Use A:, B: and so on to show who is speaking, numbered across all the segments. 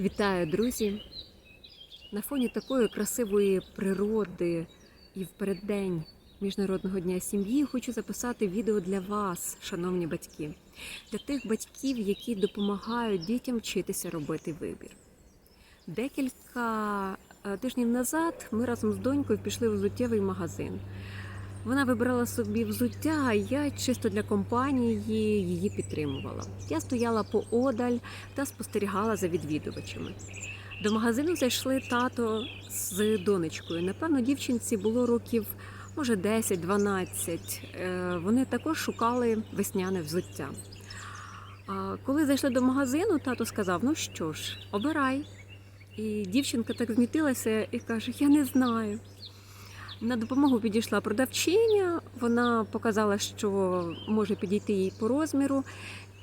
A: Вітаю, друзі! На фоні такої красивої природи і в переддень Міжнародного дня сім'ї хочу записати відео для вас, шановні батьки, для тих батьків, які допомагають дітям вчитися робити вибір. Декілька е, тижнів назад ми разом з донькою пішли в взуттєвий магазин. Вона вибирала собі взуття, а я чисто для компанії її підтримувала. Я стояла поодаль та спостерігала за відвідувачами. До магазину зайшли тато з донечкою. Напевно, дівчинці було років, може, 10-12. Е, Вони також шукали весняне взуття. А коли зайшли до магазину, тато сказав: ну що ж, обирай. І дівчинка так змітилася і каже: Я не знаю. На допомогу підійшла продавчиня, вона показала, що може підійти їй по розміру.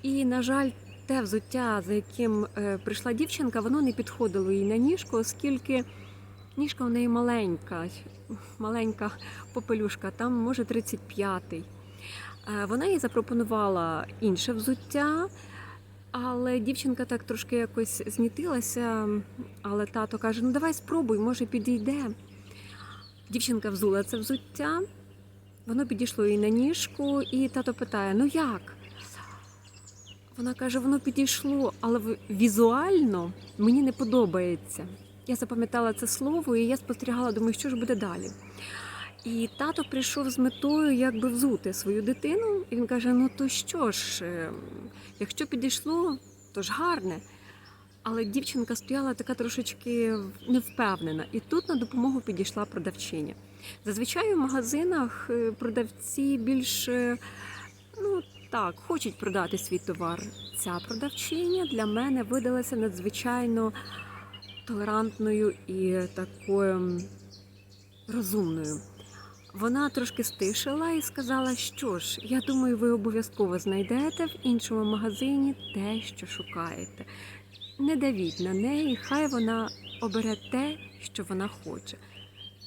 A: І, на жаль, те взуття, за яким е, прийшла дівчинка, воно не підходило їй на ніжку, оскільки ніжка у неї маленька, маленька попелюшка, там може 35-й. Е, Вона їй запропонувала інше взуття, але дівчинка так трошки якось знітилася. Але тато каже: ну давай спробуй, може підійде. Дівчинка взула це взуття, воно підійшло їй на ніжку, і тато питає: ну як? Вона каже, воно підійшло, але візуально мені не подобається. Я запам'ятала це слово, і я спостерігала, думаю, що ж буде далі. І тато прийшов з метою, як би взути свою дитину, і він каже: ну то що ж, е, якщо підійшло, то ж гарне. Але дівчинка стояла така трошечки невпевнена, і тут на допомогу підійшла продавчиня. Зазвичай в магазинах е, продавці більш ну так хочуть продати свій товар. Ця продавчиня для мене видалася надзвичайно толерантною і такою розумною. Вона трошки стишила і сказала, що ж, я думаю, ви обов'язково знайдете в іншому магазині те, що шукаєте. Не давіть на неї, хай вона обере те, що вона хоче.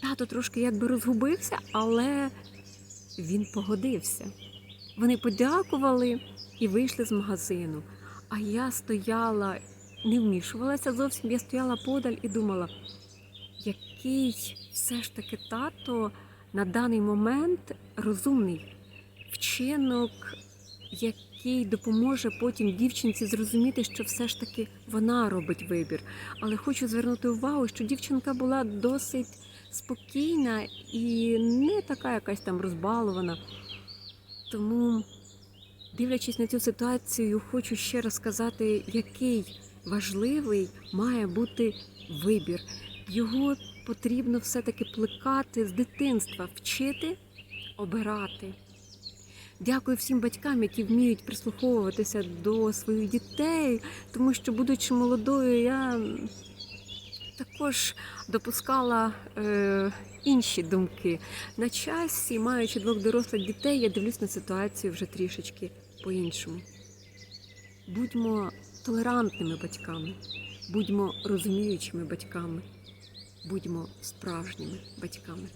A: Тато трошки якби розгубився, але він погодився. Вони подякували і вийшли з магазину. А я стояла, не вмішувалася зовсім, я стояла подаль і думала, який все ж таки тато на даний момент розумний вчинок, який допоможе потім дівчинці зрозуміти, що все ж таки вона робить вибір. Але хочу звернути увагу, що дівчинка була досить спокійна і не така якась там розбалована. Тому, дивлячись на цю ситуацію, хочу ще раз сказати, який важливий має бути вибір. Його потрібно все-таки плекати з дитинства, вчити, обирати. Дякую всім батькам, які вміють прислуховуватися до своїх дітей, тому що, будучи молодою, я також допускала е, інші думки. На часі, маючи двох дорослих дітей, я дивлюсь на ситуацію вже трішечки по-іншому. Будьмо толерантними батьками, будьмо розуміючими батьками, будьмо справжніми батьками.